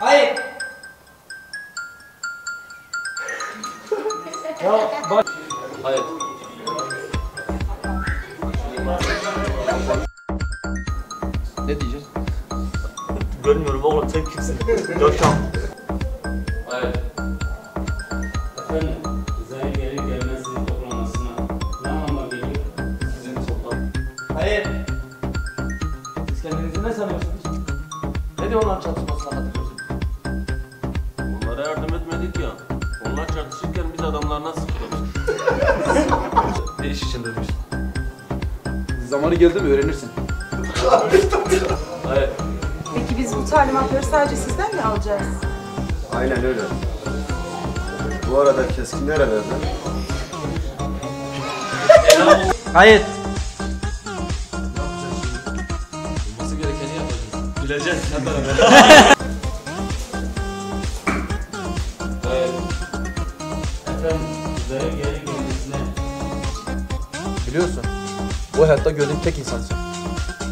Hayır. ya bak. Hayır. Ne diyeceğiz? Görmüyorum oğlum sen kimsin? Görkem. Hayır. Efendim, uzaya geri gelmesi toplamasına ne anlama geliyor? Sizin toplam. Hayır. Siz kendinizi ne sanıyorsunuz? Ne diyor onların çatışmasına katılıyorsunuz? Etmedik ya. Onlar çatışırken biz adamlarına sıktık. Ne iş için demiş? Zamanı geldi mi öğrenirsin. Hayır. Peki biz bu talimatları sadece sizden mi alacağız? Aynen öyle. Bu arada keskin nerelerde? Hayır. Olması gerekeni yapacağız. Bileceğiz. Geri gelmesine Biliyorsun. Bu hayatta gördüğüm tek insansın.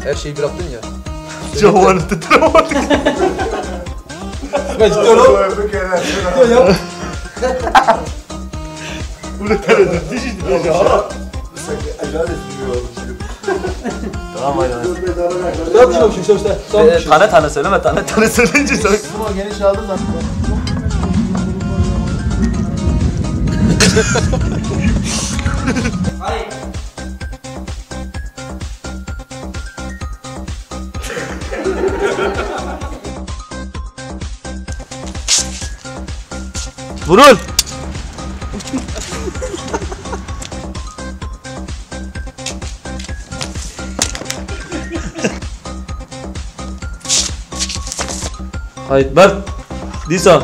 Her şeyi bıraktın ya. Cevabını titremedik. Ben ciddi oğlum. Bunu tereddüt işte ya. Tamam hayır. Ne yapacağım şimdi işte? Tamam. Tane tane söyleme tane tane söyleyince sen. Ama geniş aldın lan. Hayır. Vurun. Hayır Mert. Nisan.